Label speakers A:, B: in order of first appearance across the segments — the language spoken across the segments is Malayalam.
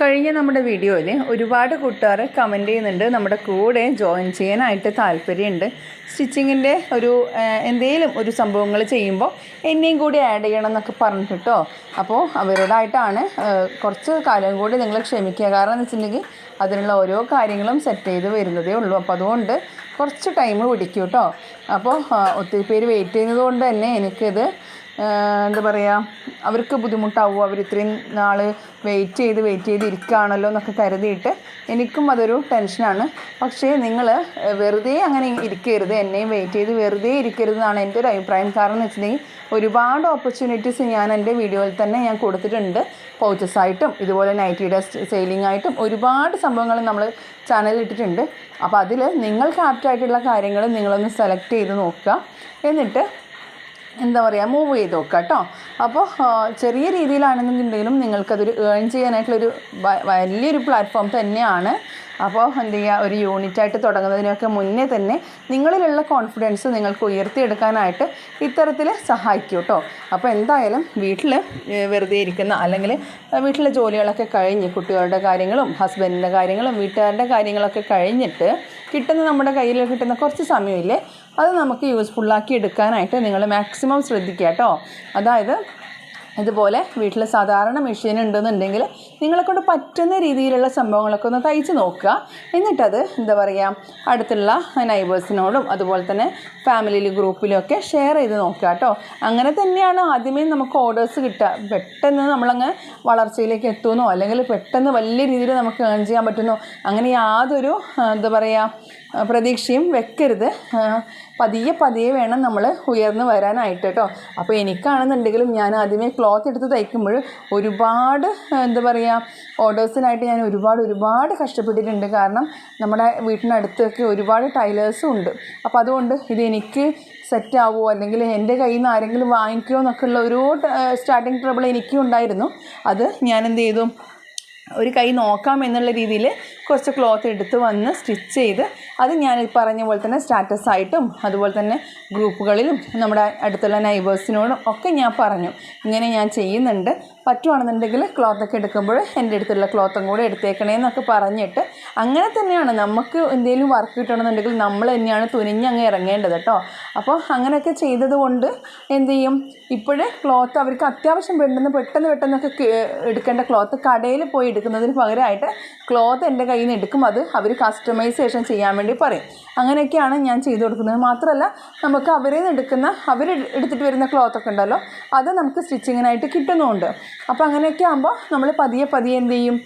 A: കഴിഞ്ഞ നമ്മുടെ വീഡിയോയിൽ ഒരുപാട് കൂട്ടുകാർ കമന്റ് ചെയ്യുന്നുണ്ട്. നമ്മുടെ കൂടെ ജോയിൻ ചെയ്യാനായിട്ട് താല്പര്യമുണ്ട്. സ്റ്റിച്ചിങ്ങിന്റെ ഒരു എന്തെങ്കിലും ഒരു സംഭവങ്ങൾ ചെയ്യുമ്പോൾ എന്നെയും കൂടി ആഡ് ചെയ്യണം എന്നൊക്കെ പറഞ്ഞിട്ടോ അപ്പോൾ അവരോടായിട്ടാണ് കുറച്ച് കാലം കൂടി നിങ്ങൾ ക്ഷമിക്കുക. കാരണം എന്ന് വെച്ചിട്ടുണ്ടെങ്കിൽ അതിനുള്ള ഓരോ കാര്യങ്ങളും സെറ്റ് ചെയ്ത് വരുന്നതേ ഉള്ളൂ. അപ്പോൾ അതുകൊണ്ട് കുറച്ച് ടൈം പിടിക്കും കേട്ടോ അപ്പോൾ ഒത്തിരി പേര് വെയിറ്റ് ചെയ്യുന്നത് കൊണ്ട് തന്നെ എനിക്കിത് എന്താ പറയുക അവർക്ക് ബുദ്ധിമുട്ടാവുമോ അവർ ഇത്രയും നാൾ വെയിറ്റ് ചെയ്ത് വെയിറ്റ് ചെയ്ത് ഇരിക്കുകയാണല്ലോ എന്നൊക്കെ കരുതിയിട്ട് എനിക്കും അതൊരു ടെൻഷനാണ് പക്ഷേ നിങ്ങൾ വെറുതെ അങ്ങനെ ഇരിക്കരുത്. എന്നെയും വെയിറ്റ് ചെയ്ത് വെറുതെ ഇരിക്കരുത് എന്നാണ് എന്റെ ഒരു അഭിപ്രായം. കാരണം എന്ന് വെച്ചിട്ടുണ്ടെങ്കിൽ ഒരുപാട് ഓപ്പർച്യൂണിറ്റീസ് ഞാൻ എന്റെ വീഡിയോയിൽ തന്നെ ഞാൻ കൊടുത്തിട്ടുണ്ട്. പൗച്ചസ് ആയിട്ടും ഇതുപോലെ നൈറ്റിയുടെ സെയിലിംഗ് ആയിട്ടും ഒരുപാട് സംഭവങ്ങൾ നമ്മൾ ചാനലിൽ ഇട്ടിട്ടുണ്ട്. അപ്പോൾ അതിൽ നിങ്ങൾക്ക് ആപ്റ്റായിട്ടുള്ള കാര്യങ്ങൾ നിങ്ങളൊന്ന് സെലക്ട് ചെയ്ത് നോക്കുക. എന്നിട്ട് എന്താ പറയുക മൂവ് ചെയ്ത് നോക്കുക കേട്ടോ അപ്പോൾ ചെറിയ രീതിയിലാണെന്നുണ്ടെങ്കിലും നിങ്ങൾക്കതൊരു ഏൺ ചെയ്യാനായിട്ടുള്ളൊരു വലിയൊരു പ്ലാറ്റ്ഫോം തന്നെയാണ്. അപ്പോൾ എന്ത് ചെയ്യുക ഒരു യൂണിറ്റായിട്ട് തുടങ്ങുന്നതിനൊക്കെ മുന്നേ തന്നെ നിങ്ങളിലുള്ള കോൺഫിഡൻസ് നിങ്ങൾക്ക് ഉയർത്തിയെടുക്കാനായിട്ട് ഇത്തരത്തിൽ സഹായിക്കും കേട്ടോ അപ്പോൾ എന്തായാലും വീട്ടിൽ വെറുതെ ഇരിക്കുന്ന അല്ലെങ്കിൽ വീട്ടിലെ ജോലികളൊക്കെ കഴിഞ്ഞ് കുട്ടികളുടെ കാര്യങ്ങളും ഹസ്ബൻഡിന്റെ കാര്യങ്ങളും വീട്ടുകാരുടെ കാര്യങ്ങളൊക്കെ കഴിഞ്ഞിട്ട് കിട്ടുന്ന നമ്മുടെ കയ്യിൽ കിട്ടുന്ന കുറച്ച് സമയമില്ലേ അത് നമുക്ക് യൂസ്ഫുള്ളാക്കി എടുക്കാനായിട്ട് നിങ്ങൾ മാക്സിമം ശ്രദ്ധിക്കുക കേട്ടോ. അതായത് ഇതുപോലെ വീട്ടിൽ സാധാരണ മെഷീൻ ഉണ്ടെന്നുണ്ടെങ്കിൽ നിങ്ങളെ കൊണ്ട് പറ്റുന്ന രീതിയിലുള്ള സംഭവങ്ങളൊക്കെ ഒന്ന് തയ്ച്ച് നോക്കുക. എന്നിട്ടത് എന്താ പറയുക അടുത്തുള്ള നൈബേഴ്സിനോടും അതുപോലെ തന്നെ ഫാമിലിയിൽ ഗ്രൂപ്പിലും ഒക്കെ ഷെയർ ചെയ്ത് നോക്കുക കേട്ടോ. അങ്ങനെ തന്നെയാണ് ആദ്യമേ നമുക്ക് ഓർഡേഴ്സ് കിട്ടുക. പെട്ടെന്ന് നമ്മളങ്ങ് വളർച്ചയിലേക്ക് എത്തുമെന്നോ അല്ലെങ്കിൽ പെട്ടെന്ന് വലിയ രീതിയിൽ നമുക്ക് ഏൺ ചെയ്യാൻ പറ്റുന്നോ അങ്ങനെ യാതൊരു എന്താ പറയുക പ്രതീക്ഷയും വെക്കരുത്. പതിയെ പതിയെ വേണം നമ്മൾ ഉയർന്നു വരാനായിട്ട് കേട്ടോ. അപ്പോൾ എനിക്കാണെന്നുണ്ടെങ്കിലും ഞാൻ ആദ്യമേ ക്ലോത്ത് എടുത്ത് തയ്ക്കുമ്പോൾ ഒരുപാട് എന്താ പറയുക ഓർഡേഴ്സിനായിട്ട് ഞാൻ ഒരുപാട് ഒരുപാട് കഷ്ടപ്പെട്ടിട്ടുണ്ട്. കാരണം നമ്മുടെ വീട്ടിനടുത്തൊക്കെ ഒരുപാട് ടൈലേഴ്സും ഉണ്ട്. അപ്പോൾ അതുകൊണ്ട് ഇത് എനിക്ക് സെറ്റ് ആവുമോ അല്ലെങ്കിൽ എന്റെ കയ്യിൽ നിന്ന് ആരെങ്കിലും വാങ്ങിക്കുമോ എന്നൊക്കെ ഉള്ള ഒരു സ്റ്റാർട്ടിങ് ട്രബിൾ എനിക്കും ഉണ്ടായിരുന്നു അത് ഞാൻ എന്ത് ചെയ്തു? ഒരു കൈ നോക്കാം എന്നുള്ള രീതിയിൽ കുറച്ച് ക്ലോത്ത് എടുത്ത് വന്ന് സ്റ്റിച്ച് ചെയ്ത് അത് ഞാൻ പറഞ്ഞ പോലെ തന്നെ സ്റ്റാറ്റസ് ആയിട്ടും അതുപോലെ തന്നെ ഗ്രൂപ്പുകളിലും നമ്മുടെ അടുത്തുള്ള നൈബേഴ്സിനോടും ഒക്കെ ഞാൻ പറഞ്ഞു. ഇങ്ങനെ ഞാൻ ചെയ്യുന്നുണ്ട്. പറ്റുവാണെന്നുണ്ടെങ്കിൽ ക്ലോത്തൊക്കെ എടുക്കുമ്പോൾ എന്റെ അടുത്തുള്ള ക്ലോത്തും കൂടെ എടുത്തേക്കണേ എന്നൊക്കെ പറഞ്ഞിട്ട് അങ്ങനെ തന്നെയാണ്. നമുക്ക് എന്തെങ്കിലും വർക്ക് കിട്ടണമെന്നുണ്ടെങ്കിൽ നമ്മൾ തന്നെയാണ് തുനിഞ്ഞങ്ങ് ഇറങ്ങേണ്ടത് കേട്ടോ. അപ്പോൾ അങ്ങനെയൊക്കെ ചെയ്തതുകൊണ്ട് എന്ത് ചെയ്യും? ഇപ്പോഴേ ക്ലോത്ത് അവർക്ക് അത്യാവശ്യം വേണ്ടെന്ന് പെട്ടെന്ന് പെട്ടെന്നൊക്കെ എടുക്കേണ്ട ക്ലോത്ത് കടയിൽ പോയി എടുക്കുന്നതിന് പകരമായിട്ട് ക്ലോത്ത് എന്റെ കയ്യിൽ നിന്ന് എടുക്കും. അത് അവർ കസ്റ്റമൈസേഷൻ ചെയ്യാൻ വേണ്ടി പറയും. അങ്ങനെയൊക്കെയാണ് ഞാൻ ചെയ്തു കൊടുക്കുന്നത്. മാത്രമല്ല നമുക്ക് അവരിൽ നിന്ന് എടുക്കുന്ന അവർ എടുത്തിട്ട് വരുന്ന ക്ലോത്തൊക്കെ ഉണ്ടല്ലോ അത് നമുക്ക് സ്റ്റിച്ചിങ്ങിനായിട്ട് കിട്ടുന്നുമുണ്ട് അപ്പോൾ അങ്ങനെയൊക്കെ ആകുമ്പോൾ നമ്മൾ പതിയെ പതിയെ എന്ത് ചെയ്യും?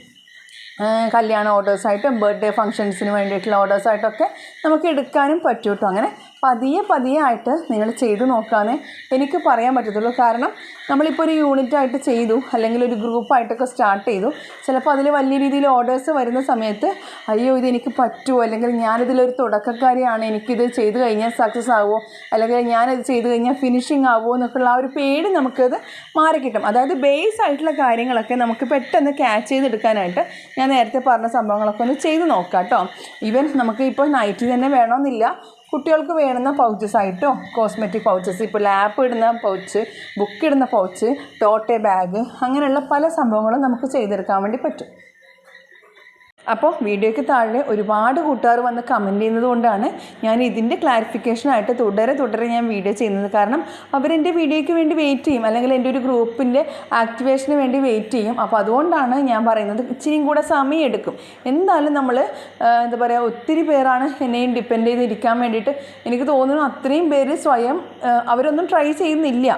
A: കല്യാണ ഓർഡേഴ്സായിട്ടും ബർത്ത്ഡേ ഫങ്ഷൻസിന് വേണ്ടിയിട്ടുള്ള ഓർഡേഴ്സായിട്ടൊക്കെ നമുക്ക് എടുക്കാനും പറ്റും കേട്ടോ അങ്ങനെ പതിയെ പതിയെ ആയിട്ട് നിങ്ങൾ ചെയ്ത് നോക്കാനേ എനിക്ക് പറയാൻ പറ്റത്തുള്ളൂ. കാരണം നമ്മളിപ്പോൾ ഒരു യൂണിറ്റ് ആയിട്ട് ചെയ്തു അല്ലെങ്കിൽ ഒരു ഗ്രൂപ്പായിട്ടൊക്കെ സ്റ്റാർട്ട് ചെയ്തു ചിലപ്പോൾ അതിൽ വലിയ രീതിയിൽ ഓർഡേഴ്സ് വരുന്ന സമയത്ത് അയ്യോ ഇത് എനിക്ക് പറ്റുമോ അല്ലെങ്കിൽ ഞാനിതിലൊരു തുടക്കക്കാരിയാണ് എനിക്കിത് ചെയ്ത് കഴിഞ്ഞാൽ സക്സസ് ആവുമോ അല്ലെങ്കിൽ ഞാനത് ചെയ്ത് കഴിഞ്ഞാൽ ഫിനിഷിങ് ആവുമോ എന്നൊക്കെയുള്ള ആ ഒരു പേടി നമുക്കത് മാറിക്കിട്ടും. അതായത് ബേസ് ആയിട്ടുള്ള കാര്യങ്ങളൊക്കെ നമുക്ക് പെട്ടെന്ന് ക്യാച്ച് ചെയ്തെടുക്കാനായിട്ട് ഞാൻ നേരത്തെ പറഞ്ഞ സംഭവങ്ങളൊക്കെ ഒന്ന് ചെയ്ത് നോക്കാം കേട്ടോ ഈവൻ നമുക്ക് ഇപ്പോൾ നൈറ്റി തന്നെ വേണമെന്നില്ല. കുട്ടികൾക്ക് വേണ്ടുന്ന പൗച്ചസ് ആയിട്ടോ കോസ്മെറ്റിക് പൗച്ചസ് ഇപ്പോൾ ലാപ്പ് ഇടുന്ന പൗച്ച് ബുക്ക് ഇടുന്ന പൗച്ച് ടോട്ടെ ബാഗ് അങ്ങനെയുള്ള പല സംഭവങ്ങളും നമുക്ക് ചെയ്തെടുക്കാൻ വേണ്ടി പറ്റും. അപ്പോൾ വീഡിയോയ്ക്ക് താഴെ ഒരുപാട് കൂട്ടുകാർ വന്ന് കമന്റ് ചെയ്യുന്നത് കൊണ്ടാണ് ഞാൻ ഇതിന്റെ ക്ലാരിഫിക്കേഷനായിട്ട് തുടരെ തുടരെ ഞാൻ വീഡിയോ ചെയ്യുന്നത്. കാരണം അവരെന്റെ വീഡിയോയ്ക്ക് വേണ്ടി വെയിറ്റ് ചെയ്യും. അല്ലെങ്കിൽ എന്റെ ഒരു ഗ്രൂപ്പിന്റെ ആക്ടിവേഷന് വേണ്ടി വെയിറ്റ് ചെയ്യും. അപ്പോൾ അതുകൊണ്ടാണ് ഞാൻ പറയുന്നത് ഇച്ചിരിയും കൂടെ സമയം എടുക്കും. എന്തായാലും നമ്മൾ എന്താ പറയുക ഒത്തിരി പേരാണ് എന്നെയും ഡിപ്പെൻഡ് ചെയ്തിരിക്കാൻ വേണ്ടിയിട്ട് എനിക്ക് തോന്നുന്നു അത്രയും പേര് സ്വയം അവരൊന്നും ട്രൈ ചെയ്യുന്നില്ല.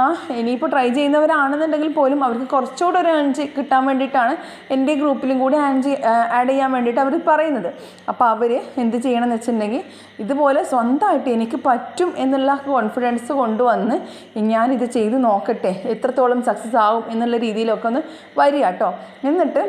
A: ആ ഇനിയിപ്പോൾ ട്രൈ ചെയ്യുന്നവരാണെന്നുണ്ടെങ്കിൽ പോലും അവർക്ക് കുറച്ചുകൂടെ ഒരു ഏൺ കിട്ടാൻ വേണ്ടിയിട്ടാണ് എന്റെ ഗ്രൂപ്പിലും കൂടി ആഡ് ആഡ് ചെയ്യാൻ വേണ്ടിയിട്ട് അവർ പറയുന്നത്. അപ്പോൾ അവർ എന്ത് ചെയ്യണമെന്ന് വെച്ചിട്ടുണ്ടെങ്കിൽ ഇതുപോലെ സ്വന്തമായിട്ട് എനിക്ക് പറ്റും എന്നുള്ള കോൺഫിഡൻസ് കൊണ്ടുവന്ന് ഞാനിത് ചെയ്ത് നോക്കട്ടെ എത്രത്തോളം സക്സസ് ആവും എന്നുള്ള രീതിയിലൊക്കെ ഒന്ന് വരിക കേട്ടോ എന്നിട്ട്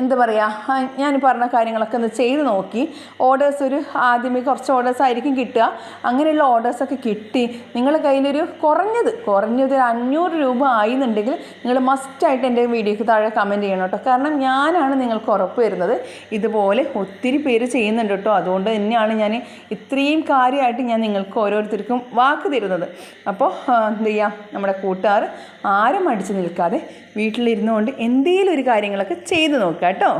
A: എന്താ പറയുക ഞാൻ പറഞ്ഞ കാര്യങ്ങളൊക്കെ ഒന്ന് ചെയ്ത് നോക്കി. ഓർഡേഴ്സ് ഒരു ആദ്യമേ കുറച്ച് ഓർഡേഴ്സ് ആയിരിക്കും കിട്ടുക. അങ്ങനെയുള്ള ഓർഡേഴ്സൊക്കെ കിട്ടി. നിങ്ങളുടെ കയ്യിലൊരു കുറഞ്ഞത് കുറഞ്ഞത് ഒരു അഞ്ഞൂറ് രൂപ ആയി എന്നുണ്ടെങ്കിൽ നിങ്ങൾ മസ്റ്റായിട്ട് എന്റെ വീഡിയോക്ക് താഴെ കമന്റ് ചെയ്യണം കേട്ടോ. കാരണം ഞാനാണ് നിങ്ങൾക്ക് ഉറപ്പ് വരുന്നത്. ഇതുപോലെ ഒത്തിരി പേര് ചെയ്യുന്നുണ്ട് കേട്ടോ. അതുകൊണ്ട് തന്നെയാണ് ഞാൻ ഇത്രയും കാര്യമായിട്ട് ഞാൻ നിങ്ങൾക്ക് ഓരോരുത്തർക്കും വാക്ക് തരുന്നത്. അപ്പോൾ എന്ത് ചെയ്യാം? നമ്മുടെ കൂട്ടുകാർ ആരും അടിച്ചു നിൽക്കാതെ വീട്ടിലിരുന്നുകൊണ്ട് എന്തെങ്കിലും ഒരു കാര്യങ്ങളൊക്കെ ചെയ്ത് നോക്കുക. കേട്ടോ?